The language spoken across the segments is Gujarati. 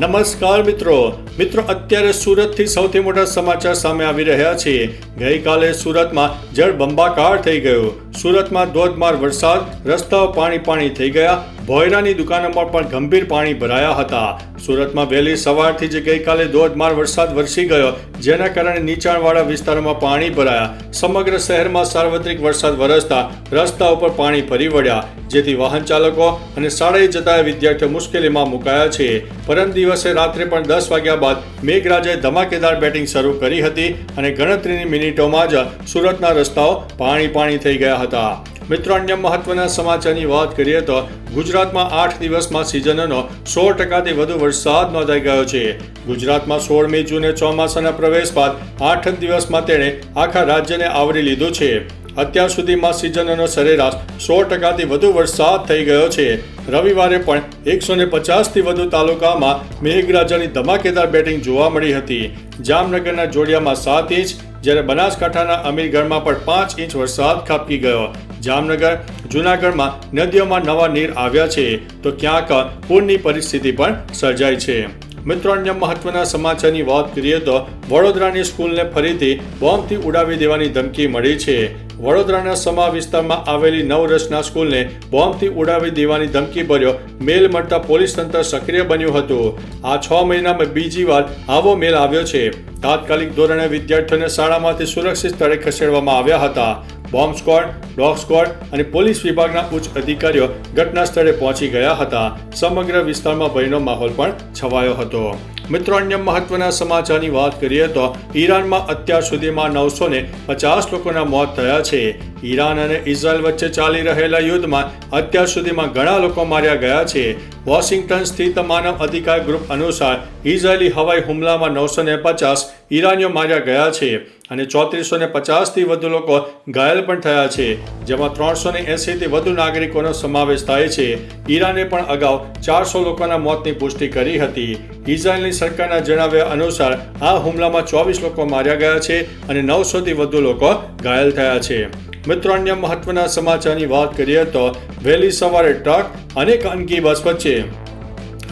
નમસ્કાર મિત્રો. મિત્રો, અત્યારે સુરતથી સૌથી મોટા સમાચાર સામે આવી રહ્યા છે. ગઈકાલે સુરતમાં જળ બંબાકાર થઈ ગયો. સુરતમાં ધોધમાર વરસાદ, રસ્તાઓ પાણી પાણી થઈ ગયા. ભોયરાની દુકાનોમાં પણ ગંભીર પાણી ભરાયા હતા. સુરતમાં વહેલી સવારથી જ ગઈકાલે ધોધમાર વરસાદ વરસી ગયો, જેના કારણે નીચાણવાળા વિસ્તારોમાં પાણી ભરાયા. સમગ્ર શહેરમાં સાર્વત્રિક વરસાદ વરસતા રસ્તા ઉપર પાણી ફરી વળ્યા, જેથી વાહન ચાલકો અને શાળાએ જતા વિદ્યાર્થીઓ મુશ્કેલીમાં મુકાયા છે. પરમ દિવસે રાત્રે પણ દસ વાગ્યા બાદ મેઘરાજાએ ધમાકેદાર બેટિંગ શરૂ કરી હતી અને ગણતરીની મિનિટોમાં જ સુરતના રસ્તાઓ પાણી પાણી થઈ ગયા હતા. મિત્રો, અન્ય મહત્વના સમાચારની વાત કરીએ તો ગુજરાતમાં આઠ દિવસમાં સિઝનનો સોળ ટકાથી વધુ વરસાદ નોંધાઈ ગયો છે. ગુજરાતમાં સોળમી જૂને ચોમાસાના પ્રવેશ બાદ આઠ દિવસમાં તેણે આખા રાજ્યને આવરી લીધું છે. અત્યાર સુધીમાં સિઝનનો સરેરાશ સો ટકાથી વધુ વરસાદ થઈ ગયો છે. રવિવારે પણ એકસો ને પચાસથી વધુ તાલુકામાં મેઘરાજાની ધમાકેદાર બેટિંગ જોવા મળી હતી. જામનગરના જોડિયામાં સાત ઇંચ, જ્યારે બનાસકાંઠાના અમીરગઢમાં પણ પાંચ ઇંચ વરસાદ ખાબકી ગયો. જામનગર, જૂનાગઢમાં નદીઓમાં નવા નીર આવ્યા છે. તો ક્યાંક પૂરની પરિસ્થિતિ પણ સર્જાઈ છે. મિત્રો, અન્ય મહત્વના સમાચારની વાત કરીએ તો વડોદરાની સ્કૂલને ફરીથી બોમ્બથી ઉડાવી દેવાની ધમકી મળી છે. વડોદરાના સમા વિસ્તારમાં આવેલી નવ રસના સ્કૂલને બોમ્બથી ઉડાવી દેવાની ધમકી ભર્યો મેલ મળતા પોલીસ તંત્ર સક્રિય બન્યું હતું. આ છ મહિનામાં બીજી વાર આવો મેલ આવ્યો છે. તાત્કાલિક ધોરણે વિદ્યાર્થીઓને શાળામાંથી સુરક્ષિત સ્થળે ખસેડવામાં આવ્યા હતા. બોમ્બ સ્કોડ ડોગ સ્કોડ અને પોલીસ વિભાગના ઉચ્ચ અધિકારીઓ ઘટના સ્થળે પહોંચી ગયા હતા. સમગ્ર વિસ્તારમાં ભયનો માહોલ પણ છવાયો હતો. મિત્રો, અન્ય મહત્વના સમાચારની વાત કરીએ તો ઈરાનમાં અત્યાર સુધીમાં નવસો ને પચાસ લોકોના મોત થયા છે. ઈરાન અને ઇઝરાયલ વચ્ચે ચાલી રહેલા યુદ્ધમાં અત્યાર સુધીમાં ઘણા લોકો માર્યા ગયા છે. વોશિંગ્ટન સ્થિત માનવ અધિકાર ગ્રુપ અનુસાર ઇઝરાયેલી હવાઈ હુમલામાં નવસો ને પચાસ ઈરાનીઓ માર્યા ગયા છે. અને ચોત્રીસો ને પચાસથી વધુ લોકો ઘાયલ પણ થયા છે, જેમાં ત્રણસો ને એંસીથી વધુ નાગરિકોનો સમાવેશ થાય છે. ઈરાને પણ અગાઉ ચારસો લોકોના મોતની પુષ્ટિ કરી હતી. ઇઝરાયેલની સરકારના જણાવ્યા અનુસાર, આ હુમલામાં ચોવીસ લોકો માર્યા ગયા છે અને નવસોથી વધુ લોકો ઘાયલ થયા છે. મિત્રો, અન્ય મહત્વના સમાચારની વાત કરીએ તો વહેલી સવારે ટ્રક અને ખાનગી બસ વચ્ચે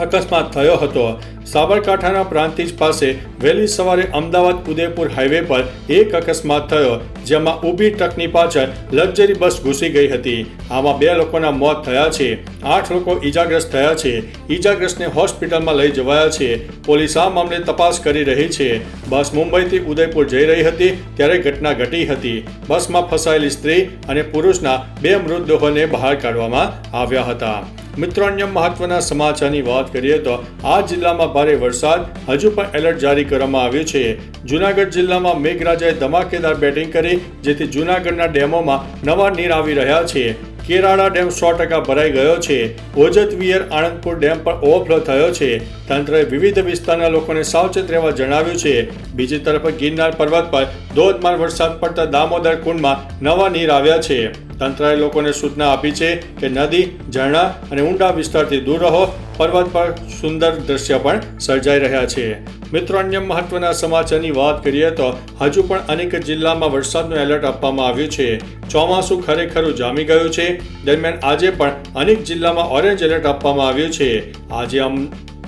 અકસ્માત થયો હતો. સાબરકાંઠાના પ્રાંતિજ પાસે વહેલી સવારે અમદાવાદ ઉદયપુર હાઈવે પર એક અકસ્માત થયો, જેમાં ઊભી ટ્રકની પાછળ લક્ઝરી બસ ઘૂસી ગઈ હતી. આમાં બે લોકોના મોત થયા છે, આઠ લોકો ઈજાગ્રસ્ત થયા છે, ઈજાગ્રસ્તને હોસ્પિટલમાં લઈ જવાયા છે. પોલીસ આ મામલે તપાસ કરી રહી છે. બસ મુંબઈથી ઉદયપુર જઈ રહી હતી, ત્યારે ઘટના ઘટી હતી. બસમાં ફસાયેલી સ્ત્રી અને પુરુષના બે મૃતદેહોને બહાર કાઢવામાં આવ્યા હતા. મિત્રો, અન્ય મહત્વના સમાચારની વાત કરીએ તો આ જિલ્લામાં ભારે વરસાદ. હજુ પણ એલર્ટ જારી કરવામાં આવ્યું છે. જુનાગઢ જિલ્લામાં મેઘરાજાએ ધમાકેદાર બેટિંગ કરી, જેથી જુનાગઢના ડેમોમાં નવા નીર આવી રહ્યા છે. કેરાળા ડેમ સો ટકા ભરાઈ ગયો છે. ઓજત વિયર આણંદપુર ડેમ પર ઓવરફ્લો થયો છે. તંત્રએ વિવિધ વિસ્તારના લોકોને સાવચેત રહેવા જણાવ્યું છે. બીજી તરફ ગિરનાર પર્વત પર ધોધમાર વરસાદ પડતા દામોદર કુંડમાં નવા નીર આવ્યા છે. તંત્રએ લોકોને સૂચના આપી છે કે નદી, ઝરણા અને ઊંડા વિસ્તારથી દૂર રહો. પર્વત પર સુંદર દ્રશ્ય પણ સર્જાઈ રહ્યા છે. મિત્રો, અન્ય મહત્વના સમાચારની વાત કરીએ તો હજુ પણ અનેક જિલ્લામાં વરસાદનું એલર્ટ આપવામાં આવ્યું છે. ચોમાસું ખરેખર જામી ગયું છે. દરમિયાન આજે પણ અનેક જિલ્લામાં ઓરેન્જ એલર્ટ આપવામાં આવ્યું છે. આજે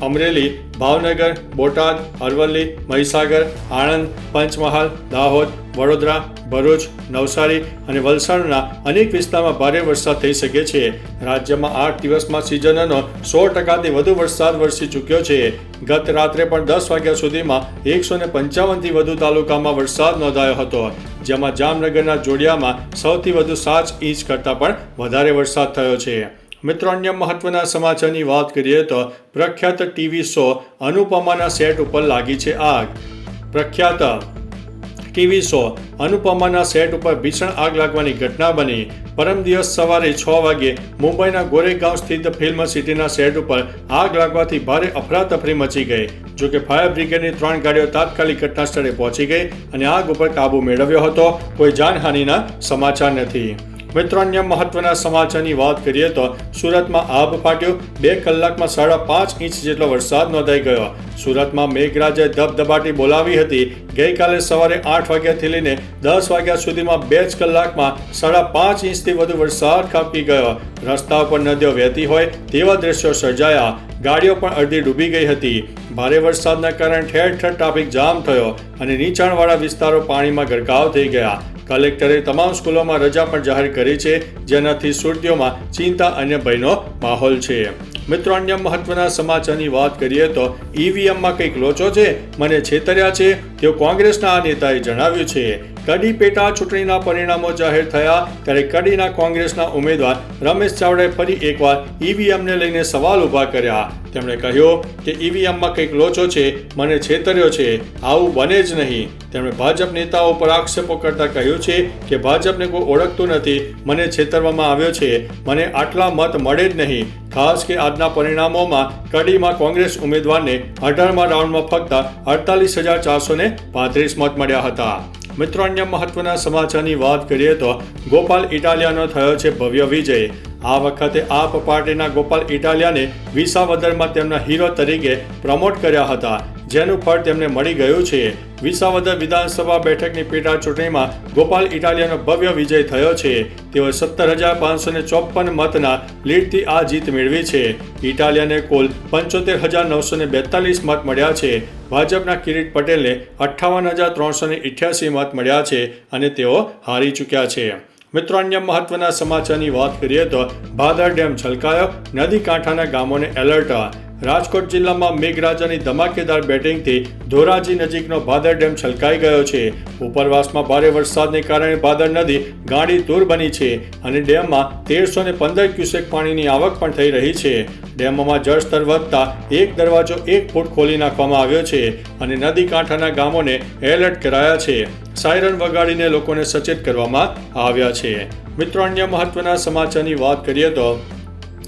અમરેલી, ભાવનગર, બોટાદ, અરવલ્લી, મહીસાગર, આણંદ, પંચમહાલ, દાહોદ, વડોદરા, ભરૂચ, નવસારી અને વલસાડના અનેક વિસ્તારમાં ભારે વરસાદ થઈ શકે છે. રાજ્યમાં આઠ દિવસમાં સિઝનનો સો ટકાથી વધુ વરસાદ વરસી ચૂક્યો છે. ગત રાત્રે પણ દસ વાગ્યા સુધીમાં એકસો ને પંચાવનથી વધુ તાલુકામાં વરસાદ નોંધાયો હતો. જેમાં જામનગરના જોડિયામાં સૌથી વધુ સાત ઇંચ કરતાં પણ વધારે વરસાદ થયો છે. મિત્રો, અન્ય મહત્વના સમાચારની વાત કરીએ તો પ્રખ્યાત ટીવી શો અનુપમાના સેટ ઉપર લાગી છે આગ. પ્રખ્યાત ટીવી શો અનુપમાના સેટ ઉપર ભીષણ આગ લાગવાની ઘટના બની. પરમ દિવસ સવારે છ વાગે મુંબઈના ગોરેગાંવ સ્થિત ફિલ્મ સિટીના સેટ ઉપર આગ લાગવાથી ભારે અફરાતફરી મચી ગઈ. જો કે ફાયર બ્રિગેડની ત્રણ ગાડીઓ તાત્કાલિક ઘટના સ્થળે પહોંચી ગઈ અને આગ ઉપર કાબુ મેળવ્યો હતો. કોઈ જાનહાનિના સમાચાર નથી. મિત્રો, અન્ય મહત્વના સમાચારની વાત કરીએ તો સુરતમાં આભ ફાટ્યો. બે કલાકમાં સાડા પાંચ ઇંચ જેટલો વરસાદ નોંધાઈ ગયો. સુરતમાં મેઘરાજે ધબધબાટી બોલાવી હતી. ગઈકાલે સવારે આઠ વાગ્યાથી લઈને દસ વાગ્યા સુધીમાં બે જ કલાકમાં સાડા પાંચ ઇંચથી વધુ વરસાદ ખાબકી ગયો. રસ્તા પર નદીઓ વહેતી હોય તેવા દ્રશ્યો સર્જાયા. ગાડીઓ પણ અડધી ડૂબી ગઈ હતી. ભારે વરસાદના કારણે ઠેર ઠેર ટ્રાફિક જામ થયો અને નીચાણવાળા વિસ્તારો પાણીમાં ગરકાવ થઈ ગયા. કલેક્ટરે તમામ સ્કૂલોમાં રજા પણ જાહેર કરી છે, જેનાથી સુરતીઓમાં ચિંતા અને ભયનો માહોલ છે. મિત્રો, અન્ય મહત્વના સમાચારની વાત કરીએ તો ઈવીએમમાં કંઈક લોચો છે? મને છેતર્યા છે તેવું કોંગ્રેસના નેતાએ જણાવ્યું છે. કડી પેટા ચૂંટણીના પરિણામો જાહેર થયા. ત્યારે કડીના કોંગ્રેસના ઉમેદવાર રમેશ ચાવડાએ ફરી એકવાર ઈવીએમને લઈને સવાલ ઊભા કર્યા. તેમણે કહ્યું કે ઈવીએમમાં કંઈક લોચો છે, મને છેતર્યો છે. આવું બને જ નહીં. તેમણે ભાજપ નેતાઓ પર આક્ષેપો કરતા કહ્યું છે કે ભાજપને કોઈ ઓળખતું નથી. મને છેતરવામાં આવ્યો છે. મને આટલા મત મળે જ નહીં. ખાસ કે આજના પરિણામોમાં કડીમાં કોંગ્રેસ ઉમેદવારને અઢારમા રાઉન્ડમાં ફક્ત અડતાલીસ હજાર ચારસો પાંત્રીસ મત મળ્યા હતા. મિત્રો, અન્ય મહત્વના સમાચારની વાત કરીએ તો ગોપાલ ઇટાલિયાનો થયો છે ભવ્ય વિજય. આ વખતે આપ પાર્ટીના ગોપાલ ઇટાલિયાને વિસાવદરમાં તેમના હીરો તરીકે પ્રમોટ કર્યા હતા. જેનું ફળ તેમને મળી ગયું છે. વિસાવદર વિધાનસભા બેઠકની પેટા ચૂંટણીમાં ગોપાલ ઇટાલિયાનો ભવ્ય વિજય થયો છે. તેઓ સત્તર હજાર પાંચસો ને ચોપન મતના લીડથી આ જીત મેળવી છે. ઇટાલિયાને કુલ પંચોતેર હજાર નવસો ને બેતાલીસ મત મળ્યા છે. ભાજપના કિરીટ પટેલને અઠ્ઠાવન હજાર ત્રણસો ને મત મળ્યા છે અને તેઓ હારી ચૂક્યા છે. મિત્રો, અન્ય મહત્વના સમાચારની વાત કરીએ તો ભાદર ડેમ છલકાયો, નદી કાંઠાના ગામોને એલર્ટ રાજકોટ જિલ્લામાં મેઘરાજાની ધમાકેદાર બેટિંગથી ધોરાજી નજીકનો ભાદર ડેમ છલકાઈ ગયો છે. ઉપરવાસમાં ભારે વરસાદને કારણે ભાદર નદી ગાડી દૂર બની છે અને ડેમમાં તેરસો ને પંદર ક્યુસેક પાણીની આવક પણ થઈ રહી છે. ડેમમાં જળસ્તર વધતા એક દરવાજો એક ફૂટ ખોલી નાખવામાં આવ્યો છે અને નદી કાંઠાના ગામોને એલર્ટ કરાયા છે. સાયરન વગાડીને લોકોને સચેત કરવામાં આવ્યા છે. મિત્રો, અન્ય મહત્વના સમાચારની વાત કરીએ તો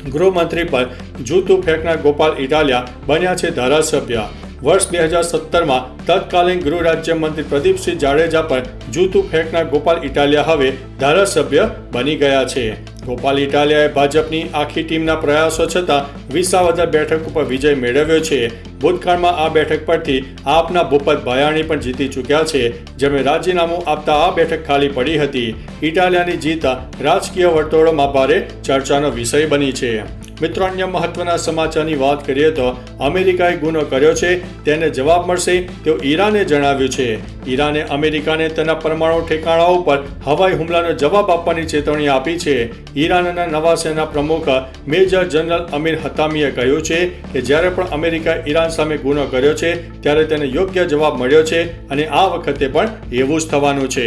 ગૃહમંત્રી પર જૂતું ફેંકનાર ગોપાલ ઇટાલિયા બન્યા છે ધારાસભ્ય. વર્ષ બે હજાર સત્તરમાં તત્કાલીન ગૃહ રાજ્યમંત્રી પ્રદીપસિંહ જાડેજા પર જૂતું ફેંકનાર ગોપાલ ઇટાલિયા હવે ધારાસભ્ય બની ગયા છે. ગોપાલ ઇટાલિયાએ ભાજપની આખી ટીમના પ્રયાસો છતાં વિસાવદર બેઠક ઉપર વિજય મેળવ્યો છે. ભૂતકાળમાં આ બેઠક પરથી આપના ભૂપત ભયાણી પણ જીતી ચૂક્યા છે, જેમણે રાજીનામું આપતા આ બેઠક ખાલી પડી હતી. ઇટાલિયાની જીત રાજકીય વર્તુળોમાં ભારે ચર્ચાનો વિષય બની છે. મિત્રો, અન્ય મહત્વના સમાચારની વાત કરીએ તો અમેરિકાએ ગુનો કર્યો છે, તેને જવાબ મળશે તેવું ઈરાને જણાવ્યું છે. ઈરાને અમેરિકાને તેના પરમાણુ ઠેકાણાઓ પર હવાઈ હુમલાનો જવાબ આપવાની ચેતવણી આપી છે. ઈરાનના નવા સેના પ્રમુખ મેજર જનરલ અમીર હતામીએ કહ્યું છે કે જ્યારે પણ અમેરિકાએ ઈરાન સામે ગુનો કર્યો છે, ત્યારે તેને યોગ્ય જવાબ મળ્યો છે અને આ વખતે પણ એવું જ થવાનું છે.